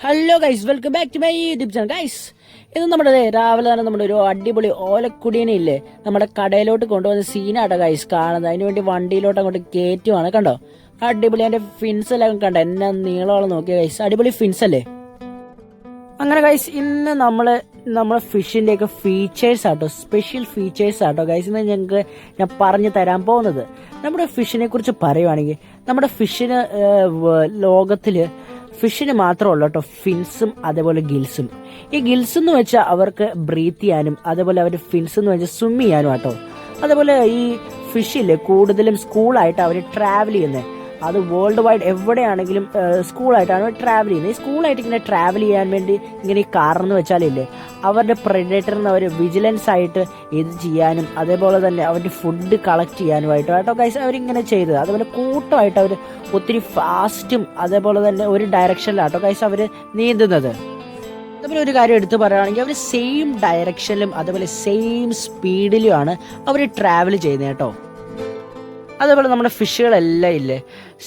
Hello guys welcome back to my YouTube channel guys ഇത് നമ്മുടെ രാവിലെ തന്നെ നമ്മുടെ ഒരു അടിപൊളി ഓലക്കുടീനെ ഇല്ലേ? നമ്മുടെ കടയിലോട്ട് കൊണ്ടുവന്ന സീനാട്ടോ ഗൈസ് കാണുന്നത്. അതിന് വേണ്ടി വണ്ടിയിലോട്ട് അങ്ങോട്ട് കയറ്റുവാണ് കണ്ടോ? അടിപൊളി. അതിന്റെ ഫിൻസ് എല്ലാം കണ്ടോ? എന്നെ നീളമുള്ള നോക്കിയ ഗൈസ് അടിപൊളി ഫിൻസ് അല്ലേ? അങ്ങനെ ഗൈസ് ഇന്ന് നമ്മൾ നമ്മളെ ഫിഷിന്റെ ഒക്കെ ഫീച്ചേഴ്സ് ആട്ടോ സ്പെഷ്യൽ ഫീച്ചേഴ്സ് ആട്ടോ ഗൈസ് ഇന്ന് ഞങ്ങൾക്ക് ഞാൻ പറഞ്ഞു തരാൻ പോകുന്നത്. നമ്മുടെ ഫിഷിനെ കുറിച്ച് പറയുവാണെങ്കിൽ നമ്മുടെ ഫിഷിന് ലോകത്തിൽ ഫിഷിന് മാത്രമല്ല കേട്ടോ ഫിൻസും അതേപോലെ ഗിൽസും. ഈ ഗിൽസ് എന്ന് വെച്ചാൽ അവർക്ക് ബ്രീത്ത് ചെയ്യാനും അതേപോലെ അവർ ഫിൻസ് എന്ന് വെച്ചാൽ സ്വിം ചെയ്യാനും ആട്ടോ. അതേപോലെ ഈ ഫിഷിൽ കൂടുതലും സ്കൂളായിട്ട് അവർ ട്രാവൽ ചെയ്യുന്നത് അത് വേൾഡ് വൈഡ് എവിടെയാണെങ്കിലും സ്കൂളായിട്ടാണ് ട്രാവൽ ചെയ്യുന്നത് ഈ സ്കൂളായിട്ട് ഇങ്ങനെ ട്രാവൽ ചെയ്യാൻ വേണ്ടി ഇങ്ങനെ ഈ കാറെന്ന് വെച്ചാലില്ലേ അവരുടെ പ്രെഡേറ്ററിന് അവർ വിജിലൻസ് ആയിട്ട് ഇത് ചെയ്യാനും അതേപോലെ തന്നെ അവരുടെ ഫുഡ് കളക്ട് ചെയ്യാനുമായിട്ട് കേട്ടോ ഗൈസ് അവരിങ്ങനെ ചെയ്തത്. അതുപോലെ കൂട്ടമായിട്ട് അവർ ഒത്തിരി ഫാസ്റ്റും അതേപോലെ തന്നെ ഒരു ഡയറക്ഷനിലാട്ടോ ഗൈസ് അവർ നീന്തുന്നത്. അതുപോലെ ഒരു കാര്യം എടുത്തു പറയുകയാണെങ്കിൽ അവർ സെയിം ഡയറക്ഷനിലും അതേപോലെ സെയിം സ്പീഡിലുമാണ് അവർ ട്രാവൽ ചെയ്യുന്നത് കേട്ടോ. അതേപോലെ നമ്മുടെ ഫിഷുകളെല്ലാം ഇല്ലേ?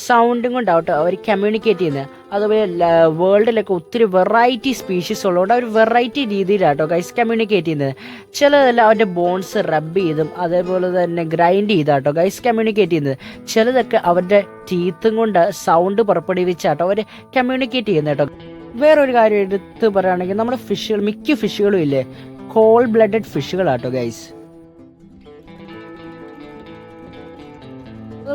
സൗണ്ടും കൊണ്ടാവട്ടെ അവർ കമ്മ്യൂണിക്കേറ്റ് ചെയ്യുന്നത്. അതുപോലെ വേൾഡിലൊക്കെ ഒത്തിരി വെറൈറ്റി സ്പീഷീസ് ഉള്ളതുകൊണ്ട് അവർ വെറൈറ്റി രീതിയിലാട്ടോ ഗൈസ് കമ്മ്യൂണിക്കേറ്റ് ചെയ്യുന്നത്. ചിലതെല്ലാം അവന്റെ ബോൺസ് റബ്ബ് ചെയ്തും അതേപോലെ തന്നെ ഗ്രൈൻഡ് ചെയ്താട്ടോ ഗൈസ് കമ്മ്യൂണിക്കേറ്റ് ചെയ്യുന്നത്. ചിലതൊക്കെ അവരുടെ ടീത്തും കൊണ്ട് സൗണ്ട് പുറപ്പെടുവിച്ചാട്ടോ അവർ കമ്മ്യൂണിക്കേറ്റ് ചെയ്യുന്നത് കേട്ടോ വേറൊരു കാര്യം എടുത്ത് പറയുകയാണെങ്കിൽ നമ്മുടെ ഫിഷുകൾ മിക്ക ഫിഷുകളും ഇല്ലേ? കോൾ ബ്ലഡഡ് ഫിഷുകളാട്ടോ ഗൈസ്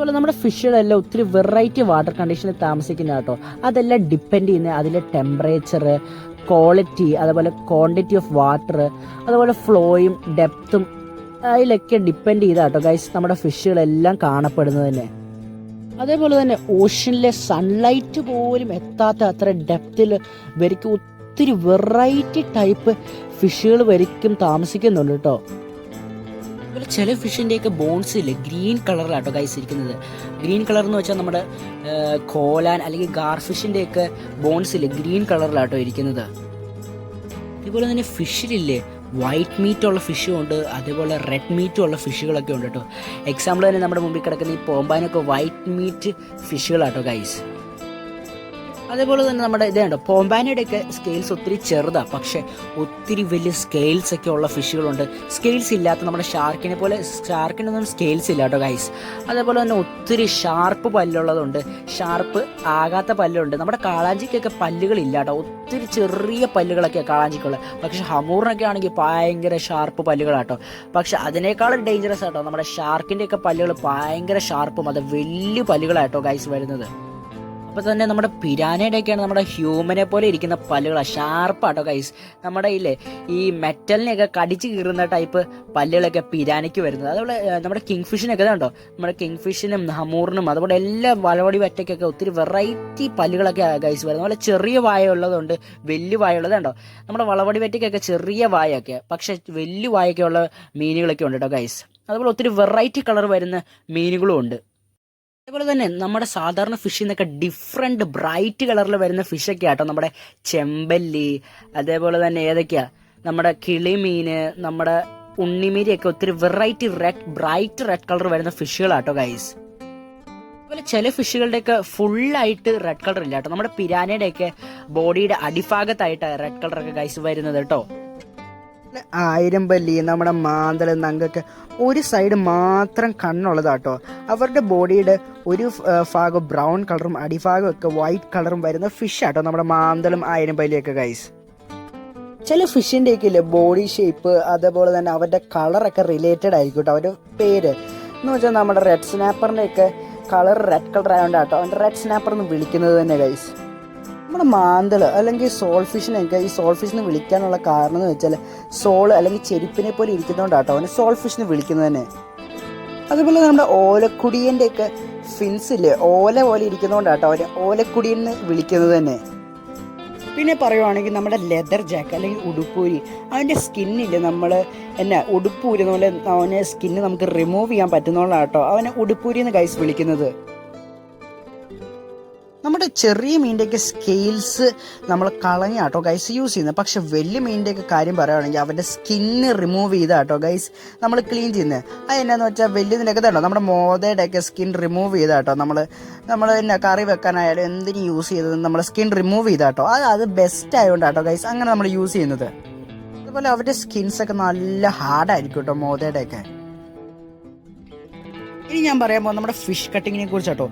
അതുപോലെ നമ്മുടെ ഫിഷുകളെല്ലാം ഒത്തിരി വെറൈറ്റി വാട്ടർ കണ്ടീഷനിൽ താമസിക്കുന്ന കേട്ടോ. അതെല്ലാം ഡിപ്പെൻഡ് ചെയ്യുന്ന അതിലെ ടെമ്പറേച്ചർ ക്വാളിറ്റി അതുപോലെ ക്വാണ്ടിറ്റി ഓഫ് വാട്ടർ അതുപോലെ ഫ്ലോയും ഡെപ്തും അതിലൊക്കെ ഡിപ്പെൻഡ് ചെയ്താട്ടോ ഗൈസ് നമ്മുടെ ഫിഷുകളെല്ലാം കാണപ്പെടുന്നത് തന്നെ. അതേപോലെ തന്നെ ഓഷ്യനിലെ സൺലൈറ്റ് പോലും എത്താത്ത അത്ര ഡെപ്തിൽ വരിക്കും ഒത്തിരി വെറൈറ്റി ടൈപ്പ് ഫിഷുകൾ വരിക്കും താമസിക്കുന്നുണ്ട് കേട്ടോ. അതുപോലെ ചില ഫിഷിന്റെയൊക്കെ ഇല്ല? ഗ്രീൻ കളറിലാട്ടോ ഗൈസ് ഇരിക്കുന്നത്. ഗ്രീൻ കളർ എന്ന് വെച്ചാൽ നമ്മുടെ കോലാൻ അല്ലെങ്കിൽ ഗാർഫിഷിന്റെയൊക്കെ ബോൺസ് ഇല്ല? ഗ്രീൻ കളറിലാട്ടോ ഇരിക്കുന്നത്. അതുപോലെ തന്നെ ഫിഷിലില്ലേ? വൈറ്റ് മീറ്റ് ഉള്ള ഫിഷും ഉണ്ട്. അതേപോലെ റെഡ് മീറ്റും ഉള്ള ഫിഷുകളൊക്കെ ഉണ്ട് കേട്ടോ. എക്സാമ്പിൾ തന്നെ നമ്മുടെ മുമ്പിൽ കിടക്കുന്ന ഈ പോമ്പാനൊക്കെ വൈറ്റ് മീറ്റ് ഫിഷുകളാട്ടോ ഗൈസ് അതേപോലെ തന്നെ നമ്മുടെ ഇതേണ്ടോ പോമ്പാനയുടെ ഒക്കെ സ്കെയിൽസ് ഒത്തിരി ചെറുതാണ് പക്ഷേ ഒത്തിരി വലിയ സ്കെയിൽസ് ഒക്കെ ഉള്ള ഫിഷുകളുണ്ട് സ്കെയിൽസ് ഇല്ലാത്ത നമ്മുടെ ഷാർക്കിനെ പോലെ ഷാർക്കിനൊന്നും സ്കെയിൽസ് ഇല്ല കേട്ടോ ഗൈസ് അതേപോലെ തന്നെ ഒത്തിരി ഷാർപ്പ് പല്ലുള്ളതുണ്ട്. ഷാർപ്പ് ആകാത്ത പല്ലുണ്ട്. നമ്മുടെ കാളാഞ്ചിക്കൊക്കെ പല്ലുകൾ ഇല്ല കേട്ടോ. ഒത്തിരി ചെറിയ പല്ലുകളൊക്കെ കാളാഞ്ചിക്കുള്ളത്. പക്ഷേ ഹമൂറിനൊക്കെ ആണെങ്കിൽ ഭയങ്കര ഷാർപ്പ് പല്ലുകളാട്ടോ പക്ഷെ അതിനേക്കാളും ഡേഞ്ചറസ് ആട്ടോ. നമ്മുടെ ഷാർക്കിന്റെയൊക്കെ പല്ലുകൾ ഭയങ്കര ഷാർപ്പും അത് വലിയ പല്ലുകളാട്ടോ ഗൈസ് വരുന്നത്. അപ്പോൾ തന്നെ നമ്മുടെ പിരാനയുടെയൊക്കെയാണ് നമ്മുടെ ഹ്യൂമനെ പോലെ ഇരിക്കുന്ന പല്ലുകളാണ് ഷാർപ്പാട്ടോ കൈസ് നമ്മുടെ ഇല്ലേ ഈ മെറ്റലിനെയൊക്കെ കടിച്ച് കീറുന്ന ടൈപ്പ് പല്ലുകളൊക്കെ പിരാനയ്ക്ക് വരുന്നത്. അതുപോലെ നമ്മുടെ കിങ് ഫിഷിനൊക്കെ ഇതുണ്ടോ നമ്മുടെ കിങ് ഫിഷിനും ഹമൂറിനും അതുപോലെ എല്ലാ വലവടി വറ്റയ്ക്കൊക്കെ ഒത്തിരി വെറൈറ്റി പല്ലുകളൊക്കെ കൈസ് വരുന്നത്. അതുപോലെ ചെറിയ വായ ഉള്ളതുണ്ട് വലിയ വായ ഉള്ളതുണ്ടോ നമ്മുടെ വളവടി വറ്റയ്ക്കൊക്കെ ചെറിയ വായൊക്കെ പക്ഷേ വലിയ വായൊക്കെ ഉള്ള മീനുകളൊക്കെ ഉണ്ട് കേട്ടോ ഗൈസ് അതുപോലെ ഒത്തിരി വെറൈറ്റി കളർ വരുന്ന മീനുകളും ഉണ്ട്. അതേപോലെ തന്നെ നമ്മുടെ സാധാരണ ഫിഷിൽ നിന്നൊക്കെ ഡിഫറെന്റ് ബ്രൈറ്റ് കളറിൽ വരുന്ന ഫിഷൊക്കെ ആട്ടോ നമ്മുടെ ചെമ്പല്ലി അതേപോലെ തന്നെ ഏതൊക്കെയാ? നമ്മുടെ കിളിമീന് നമ്മുടെ ഉണ്ണിമീരിയൊക്കെ ഒത്തിരി variety red bright red colour വരുന്ന ഫിഷുകളാട്ടോ ഗൈസ് അതുപോലെ ചില ഫിഷുകളുടെയൊക്കെ ഫുള്ളായിട്ട് റെഡ് കളർ ഇല്ല കേട്ടോ. നമ്മുടെ പിരാനയുടെയൊക്കെ ബോഡിയുടെ അടിഭാഗത്തായിട്ടാണ് റെഡ് കളറൊക്കെ ഗൈസ് വരുന്നത് കേട്ടോ. ആയിരം പല്ലി നമ്മുടെ മാന്തൽ നങ്കൊക്കെ ഒരു സൈഡ് മാത്രം കണ്ണുള്ളതാട്ടോ. അവരുടെ ബോഡിയുടെ ഒരു ഭാഗം ബ്രൗൺ കളറും അടിഭാഗം ഒക്കെ വൈറ്റ് കളറും വരുന്ന ഫിഷ് ആട്ടോ നമ്മുടെ മാന്തലും ആയിരം പല്ലിയൊക്കെ ഗൈസ് ചില ഫിഷിന്റെ ഒക്കെ ഇല്ലേ ബോഡി ഷേപ്പ് അതേപോലെ തന്നെ അവരുടെ കളറൊക്കെ റിലേറ്റഡ് ആയിരിക്കും കേട്ടോ അവരുടെ പേര്. എന്ന് വെച്ചാൽ നമ്മുടെ റെഡ് സ്നാപ്പറിന്റെ ഒക്കെ കളർ റെഡ് കളർ ആയതുകൊണ്ട് കേട്ടോ അവന്റെ റെഡ് സ്നാപ്പർ എന്ന് വിളിക്കുന്നത് തന്നെ ഗൈസ് നമ്മുടെ മാന്തൽ അല്ലെങ്കിൽ സോൾ ഫിഷിനെയൊക്കെ ഈ സോൾ ഫിഷിനെ വിളിക്കാനുള്ള കാരണം എന്ന് വെച്ചാൽ സോൾ അല്ലെങ്കിൽ ചെരുപ്പിനെ പോലെ ഇരിക്കുന്നതുകൊണ്ടാട്ടോ അവനെ സോൾ എന്ന് വിളിക്കുന്നത് തന്നെ. അതുപോലെ നമ്മുടെ ഓലക്കുടിയന്റെ ഒക്കെ ഫിൻസ് ഇല്ലേ ഓല പോലെ ഇരിക്കുന്നതുകൊണ്ടാട്ടോ അവനെ ഓലക്കുടിയൻ എന്ന് വിളിക്കുന്നത് തന്നെ. പിന്നെ പറയുവാണെങ്കിൽ നമ്മുടെ ലെതർ ജാക്ക് അല്ലെങ്കിൽ ഉടുപ്പൂരി അവന്റെ സ്കിന്നിൽ നമ്മൾ എന്നാ ഉടുപ്പൂരി പോലെ അവനെ സ്കിന്ന് നമുക്ക് റിമൂവ് ചെയ്യാൻ പറ്റുന്നതുകൊണ്ടാട്ടോ അവനെ ഉടുപ്പൂരി എന്ന് ഗൈസ് വിളിക്കുന്നത്. നമ്മുടെ ചെറിയ മീന്റെയൊക്കെ സ്കെയിൽസ് നമ്മൾ കളഞ്ഞ കളഞ്ഞാട്ടോ ഗൈസ് യൂസ് ചെയ്യുന്നത് പക്ഷെ വലിയ മീന്റെയൊക്കെ കാര്യം പറയുകയാണെങ്കിൽ അവന്റെ സ്കിന്ന് റിമൂവ് ചെയ്ത ചെയ്താട്ടോ ഗൈസ് നമ്മൾ ക്ലീൻ ചെയ്യുന്നത് അത് എന്നാന്ന് വെച്ചാൽ വലിയതിനൊക്കെ തട്ടോ നമ്മുടെ മോതയുടെയൊക്കെ സ്കിൻ റിമൂവ് ചെയ്ത ചെയ്താട്ടോ നമ്മൾ നമ്മൾ പിന്നെ കറി വെക്കാനായാലും എന്തിനും യൂസ് ചെയ്തത് നമ്മുടെ സ്കിൻ റിമൂവ് ചെയ്ത ചെയ്താട്ടോ. അത് അത് ബെസ്റ്റ് ആയതുകൊണ്ട് ആട്ടോ ഗൈസ് അങ്ങനെ നമ്മൾ യൂസ് ചെയ്യുന്നത്. അതുപോലെ അവരുടെ സ്കിൻസ് ഒക്കെ നല്ല ഹാർഡായിരിക്കും കേട്ടോ മോതയുടെയൊക്കെ. ഇനി ഞാൻ പറയാൻ പോകുന്നത് നമ്മുടെ ഫിഷ് കട്ടിങ്ങിനെ കുറിച്ചാട്ടോ.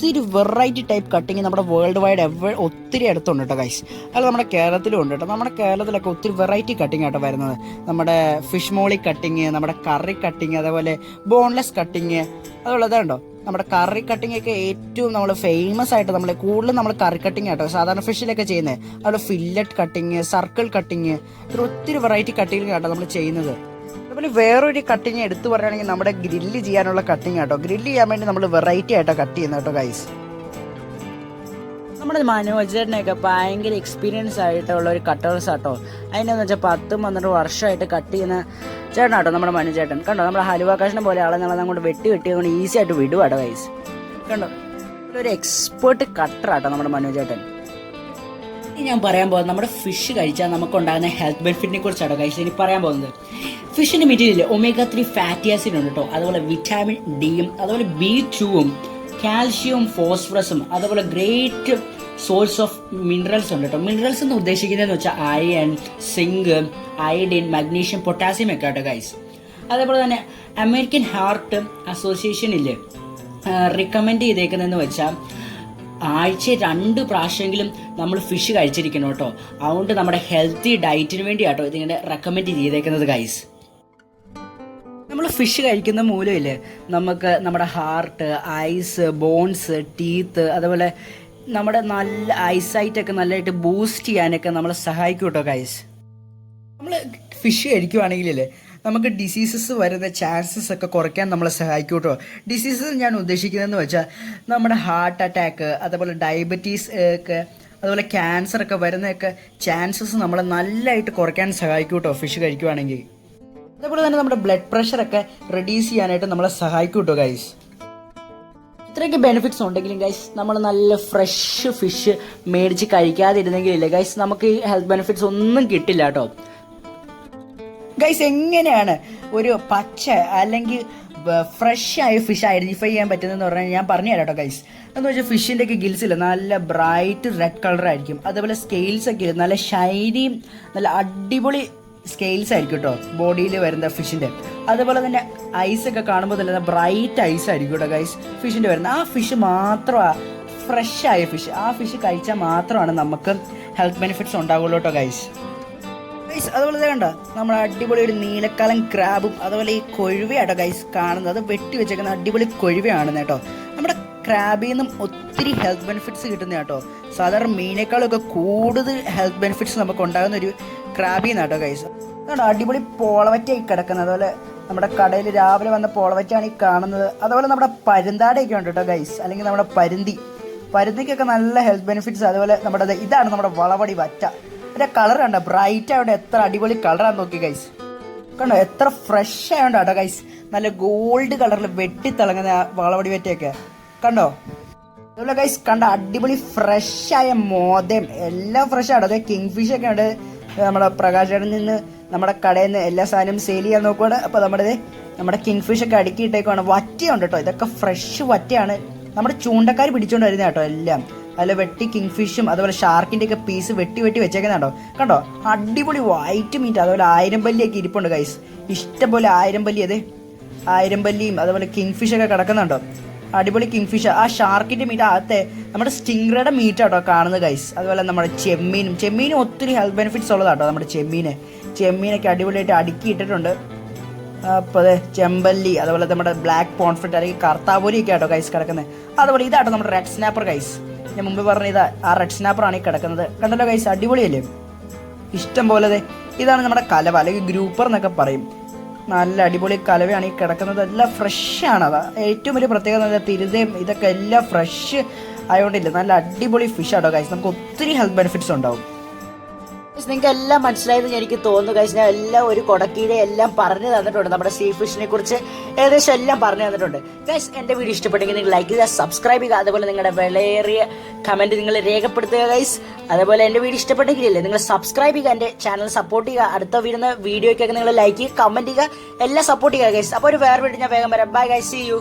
ഒത്തിരി വെറൈറ്റി ടൈപ്പ് കട്ടിങ് നമ്മുടെ വേൾഡ് വൈഡ് എവ ഒത്തിരി അടുത്തുണ്ട് കേട്ടോ ഗൈസ് അല്ല നമ്മുടെ കേരളത്തിലും ഉണ്ട് കേട്ടോ നമ്മുടെ കേരളത്തിലൊക്കെ ഒത്തിരി വെറൈറ്റി കട്ടിങ് ആട്ടോ വരുന്നത്. നമ്മുടെ ഫിഷ് മോളി കട്ടിങ് നമ്മുടെ കറി കട്ടിങ് അതേപോലെ ബോൺലെസ് കട്ടിങ് അതുപോലെ അതുണ്ടോ നമ്മുടെ കറി കട്ടിംഗ് ഒക്കെ ഏറ്റവും നമ്മൾ ഫേമസ് ആയിട്ട് നമ്മൾ കൂടുതലും നമ്മൾ കറി കട്ടിങ് ആട്ടോ. സാധാരണ ഫിഷിലൊക്കെ ചെയ്യുന്നത് അതുപോലെ ഫില്ലറ്റ് കട്ടിങ് സർക്കിൾ കട്ടിങ് ഒത്തിരി വെറൈറ്റി കട്ടിങ് ആട്ടോ നമ്മൾ ചെയ്യുന്നത്. അതുപോലെ വേറൊരു കട്ടിങ് എടുത്തു പറയുകയാണെങ്കിൽ നമ്മുടെ ഗ്രില്ല് ചെയ്യാനുള്ള കട്ടിങ് ആട്ടോ. ഗ്രില്ല് ചെയ്യാൻ വേണ്ടി നമ്മൾ വെറൈറ്റി ആയിട്ടോ കട്ട് ചെയ്യുന്നത് കേട്ടോ ഗൈസ് നമ്മുടെ മനോജറിനെയൊക്കെ ഭയങ്കര എക്സ്പീരിയൻസ് ആയിട്ടുള്ള ഒരു കട്ടേഴ്സ് ആട്ടോ. അതിനെന്ന് വെച്ചാൽ പത്ത് പന്ത്രണ്ട് വർഷമായിട്ട് കട്ട് ചെയ്യുന്ന ചേട്ടനാട്ടോ നമ്മുടെ മനുചേട്ടൻ കണ്ടോ? നമ്മുടെ ഹലുവ കഷ്ണം പോലെ ആളെ നമ്മൾ അങ്ങോട്ട് വെട്ടി വെട്ടി അങ്ങോട്ട് ഈസി ആയിട്ട് വിടുവാട്ടോ ഗൈസ് കണ്ടോ? ഒരു എക്സ്പേർട്ട് കട്ടറാട്ടോ നമ്മുടെ മനോജേട്ടൻ. ഇനി ഞാൻ പറയാൻ പോകുന്നത് നമ്മുടെ ഫിഷ് കഴിച്ചാൽ നമുക്കുണ്ടാകുന്ന ഹെൽത്ത് ബെനിഫിറ്റിനെ കുറിച്ചാണ് കഴിച്ചത് ഇനി പറയാൻ പോകുന്നത് ഫിഷിന്റെ material omega three fatty acid ഉണ്ട് കേട്ടോ അതുപോലെ വിറ്റാമിൻ ഡിയും അതുപോലെ ബി ടുവും കാൽഷ്യവും ഫോസ്ഫറസും അതുപോലെ ഗ്രേറ്റ് സോഴ്സ് ഓഫ് മിനറൽസ് ഉണ്ട് കേട്ടോ മിനറൽസ് എന്ന് ഉദ്ദേശിക്കുന്നതെന്ന് വെച്ചാൽ iron zinc iodine magnesium potassium ഒക്കെ കേട്ടോ ഗൈസ് അതേപോലെ തന്നെ അമേരിക്കൻ ഹാർട്ട് അസോസിയേഷനിൽ റിക്കമെൻഡ് ചെയ്തേക്കുന്നതെന്ന് വെച്ചാൽ ആഴ്ച രണ്ട് പ്രാവശ്യമെങ്കിലും നമ്മൾ ഫിഷ് കഴിച്ചിരിക്കണം കേട്ടോ അതുകൊണ്ട് നമ്മുടെ ഹെൽത്തി ഡയറ്റിന് വേണ്ടിയാട്ടോ ഇതിങ്ങനെ റെക്കമെൻഡ് ചെയ്തേക്കുന്നത് ഗൈസ് നമ്മൾ ഫിഷ് കഴിക്കുന്ന മൂലമില്ലേ നമുക്ക് നമ്മുടെ ഹാർട്ട് ഐസ് ബോൺസ് ടീത്ത് അതുപോലെ നമ്മുടെ നല്ല ഐസൈറ്റ് ഒക്കെ നല്ലതായിട്ട് ബൂസ്റ്റ് ചെയ്യാനൊക്കെ നമ്മളെ സഹായിക്കും കേട്ടോ ഗൈസ് നമ്മൾ ഫിഷ് കഴിക്കുവാണെങ്കിലല്ലേ നമുക്ക് ഡിസീസസ് വരുന്ന ചാൻസസ് ഒക്കെ കുറയ്ക്കാൻ നമ്മളെ സഹായിക്കും കേട്ടോ ഡിസീസസ് ഞാൻ ഉദ്ദേശിക്കുന്നതെന്ന് വെച്ചാൽ നമ്മുടെ ഹാർട്ട് അറ്റാക്ക് അതുപോലെ ഡയബറ്റീസ് ഒക്കെ അതുപോലെ ക്യാൻസർ ഒക്കെ വരുന്നതൊക്കെ ചാൻസസ് നമ്മളെ നല്ലതായിട്ട് കുറയ്ക്കാൻ സഹായിക്കും കേട്ടോ ഫിഷ് കഴിക്കുവാണെങ്കിൽ അതേപോലെ തന്നെ നമ്മുടെ ബ്ലഡ് പ്രഷറൊക്കെ റെഡ്യൂസ് ചെയ്യാനായിട്ട് നമ്മളെ സഹായിക്കും കേട്ടോ ഗൈസ് ഇത്രയൊക്കെ ബെനിഫിറ്റ്സ് ഉണ്ടെങ്കിലും ഗൈസ് നമ്മൾ നല്ല ഫ്രഷ് ഫിഷ് മേടിച്ച് കഴിക്കാതിരുന്നെങ്കിലില്ലേ ഗൈസ് നമുക്ക് ഈ ഹെൽത്ത് ബെനിഫിറ്റ്സ് ഒന്നും കിട്ടില്ല കേട്ടോ ഗൈസ് എങ്ങനെയാണ് ഒരു പച്ച അല്ലെങ്കിൽ ഫ്രഷ് ആയ ഫിഷ് ഐഡന്റിഫൈ ചെയ്യാൻ പറ്റുന്നതെന്ന് പറഞ്ഞാൽ ഞാൻ പറഞ്ഞു തരാം കേട്ടോ ഗൈസ് എന്ന് വെച്ചാൽ ഫിഷിന്റെ ഒക്കെ ഗിൽസ് ഇല്ല നല്ല ബ്രൈറ്റ് റെഡ് കളർ ആയിരിക്കും. അതേപോലെ സ്കെയിൽസ് ഒക്കെ നല്ല ഷൈനിയും നല്ല അടിപൊളി സ്കെയിൽസ് ആയിരിക്കും കേട്ടോ ബോഡിയിൽ വരുന്ന ഫിഷിന്റെ അതുപോലെ തന്നെ ഐസ് ഒക്കെ കാണുമ്പോൾ തന്നെ ബ്രൈറ്റ് ഐസ് ആയിരിക്കും കേട്ടോ ഗൈസ് ഫിഷിന്റെ വരുന്നത്. ആ ഫിഷ് മാത്രമാണ് ഫ്രഷ് ആയ ഫിഷ് ആ ഫിഷ് കഴിച്ചാൽ മാത്രമാണ് നമുക്ക് ഹെൽത്ത് ബെനിഫിറ്റ്സ് ഉണ്ടാവുള്ളൂ കേട്ടോ ഗൈസ് ഗൈസ് അതുപോലെ കണ്ടോ? നമ്മുടെ അടിപൊളി ഒരു നീലക്കാലം ക്രാബും അതുപോലെ ഈ കൊഴുവയാട്ടോ ഗൈസ് കാണുന്നത്. വെട്ടി വെച്ചേക്കുന്ന അടിപൊളി കൊഴുവയാണ് കേട്ടോ നമ്മുടെ ക്രാബിൽ നിന്നും ഒത്തിരി ഹെൽത്ത് ബെനിഫിറ്റ്സ് കിട്ടുന്ന കേട്ടോ സാധാരണ മീനേക്കാളൊക്കെ കൂടുതൽ ഹെൽത്ത് ബെനിഫിറ്റ്സ് നമുക്ക് ഉണ്ടാകുന്ന ഒരു ക്രാബിൽ എന്നാട്ടോ കൈസ് അതാണ് അടിപൊളി പോളവറ്റായി കിടക്കുന്നത്. അതുപോലെ നമ്മുടെ കടയിൽ രാവിലെ വന്ന പോളവറ്റാണ് ഈ കാണുന്നത്. അതുപോലെ നമ്മുടെ പരുന്താടയൊക്കെ ഉണ്ട് കേട്ടോ ഗൈസ് അല്ലെങ്കിൽ നമ്മുടെ പരുന്തി. പരുന്തിക്കൊക്കെ നല്ല ഹെൽത്ത് ബെനിഫിറ്റ്സ് അതുപോലെ നമ്മുടെ ഇതാണ് നമ്മുടെ വളവടി വറ്റ. അതിന്റെ കളർ കണ്ടോ? ബ്രൈറ്റ് ആയതുകൊണ്ട് എത്ര അടിപൊളി കളറാണ് നോക്കി ഗൈസ് കണ്ടോ? എത്ര ഫ്രഷ് ആയതുകൊണ്ട് കേട്ടോ ഗൈസ് നല്ല ഗോൾഡ് കളറിൽ വെട്ടിത്തിളങ്ങുന്ന വളവടി വറ്റയൊക്കെ. കണ്ടോ? അതുപോലെ ഗൈസ് കണ്ട അടിപൊളി ഫ്രഷ് ആയ മോദം എല്ലാം ഫ്രഷ് ആണ്. അതെ കിങ് ഫിഷ് ഒക്കെ ഉണ്ട്. നമ്മുടെ പ്രകാശേടൻ നിന്ന് നമ്മുടെ കടയിൽ നിന്ന് എല്ലാ സാധനവും സെയിൽ ചെയ്യാൻ നോക്കുവാണ്. അപ്പോൾ നമ്മുടെ നമ്മുടെ കിങ് ഫിഷ് ഒക്കെ അടുക്കിയിട്ടേക്കുവാണ്. വറ്റയുണ്ട് കേട്ടോ ഇതൊക്കെ ഫ്രഷ് വറ്റയാണ്. നമ്മുടെ ചൂണ്ടക്കാർ പിടിച്ചോണ്ട് വരുന്ന കേട്ടോ എല്ലാം. അതിൽ വെട്ടി കിങ് ഫിഷും അതുപോലെ ഷാർക്കിന്റെ ഒക്കെ പീസ് വെട്ടി വെട്ടി വെച്ചേക്കുന്നുണ്ടോ കണ്ടോ? അടിപൊളി വൈറ്റ് മീറ്റ് അതുപോലെ ആയിരം പല്ലിയൊക്കെ ഇരിപ്പുണ്ട് ഗൈസ് ഇഷ്ടംപോലെ ആയിരം പല്ലി അതെ. ആയിരം പല്ലിയും അതുപോലെ കിങ് ഫിഷ് ഒക്കെ കിടക്കുന്നുണ്ടോ അടിപൊളി കിങ് ഫിഷ് ആ ഷാർക്കിന്റെ മീറ്റ് അകത്തെ നമ്മുടെ സ്റ്റിംഗ്രയുടെ മീറ്റ് ആട്ടോ കാണുന്നത് ഗൈസ് അതുപോലെ നമ്മുടെ ചെമ്മീനും ചെമ്മീനും ഒത്തിരി ഹെൽത്ത് ബെനിഫിറ്റ്സ് ഉള്ളതാട്ടോ നമ്മുടെ ചെമ്മീന്. ചെമ്മീനൊക്കെ അടിപൊളിയായിട്ട് അടുക്കി ഇട്ടിട്ടുണ്ട് അപ്പോൾ അതെ ചെമ്പല്ലി അതുപോലെ നമ്മുടെ ബ്ലാക്ക് പോൺഫ്രിറ്റ് അല്ലെങ്കിൽ കർത്താപൂരിയൊക്കെ ആട്ടോ ഗൈസ് കിടക്കുന്നത്. അതുപോലെ ഇതാട്ടോ നമ്മുടെ റെഡ് സ്നാപ്പർ ഗൈസ് ഞാൻ മുമ്പ് പറഞ്ഞ ഇതാ ആ റെഡ് സ്നാപ്പർ ആണ് ഈ കിടക്കുന്നത്. കണ്ടല്ലോ ഗൈസ് അടിപൊളിയല്ലേ? ഇഷ്ടം പോലെ ഇതാണ് നമ്മുടെ കലവ അല്ലെങ്കിൽ ഗ്രൂപ്പർ എന്നൊക്കെ പറയും. നല്ല അടിപൊളി കലവയാണ് ഈ കിടക്കുന്നത്. എല്ലാം ഫ്രഷ് ആണ് അതാ. ഏറ്റവും വലിയ പ്രത്യേകത നല്ല തിരുതയും ഇതൊക്കെ എല്ലാം ഫ്രഷ് ആയതുകൊണ്ടില്ല നല്ല അടിപൊളി ഫിഷ് ആട്ടോ ഗൈസ് നമുക്ക് ഒത്തിരി ഹെൽത്ത് ബെനിഫിറ്റ്സ് ഉണ്ടാവും. നിങ്ങൾക്ക് എല്ലാം മനസ്സിലായെന്ന് എനിക്ക് തോന്നുന്നു കഴിച്ച് ഞാൻ എല്ലാം ഒരു കൊടക്കീടെ എല്ലാം പറഞ്ഞു തന്നിട്ടുണ്ട്. നമ്മുടെ സീ ഫിഷിനെ കുറിച്ച് ഏകദേശം എല്ലാം പറഞ്ഞു തന്നിട്ടുണ്ട്. ഗൈസ് എന്റെ വീഡിയോ ഇഷ്ടപ്പെട്ടെങ്കിൽ നിങ്ങൾ ലൈക്ക് ചെയ്യുക സബ്സ്ക്രൈബ് ചെയ്യുക. അതുപോലെ നിങ്ങളുടെ വിലയേറിയ കമന്റ് നിങ്ങൾ രേഖപ്പെടുത്തുക ഗൈസ് അതുപോലെ എന്റെ വീഡിയോ ഇഷ്ടപ്പെട്ടെങ്കിലല്ലേ നിങ്ങൾ സബ്സ്ക്രൈബ് ചെയ്യുക എന്റെ ചാനൽ സപ്പോർട്ട് ചെയ്യുക. അടുത്ത വീടുന്ന വീഡിയോയ്ക്കൊക്കെ നിങ്ങൾ ലൈക്ക് ചെയ്യുക കമന്റ് ചെയ്യുക എല്ലാം സപ്പോർട്ട് ചെയ്യുക ഗൈസ് അപ്പോൾ ഒരു വേറെ വീഡിയോ ഞാൻ വേഗം വരാം. Bye guys C U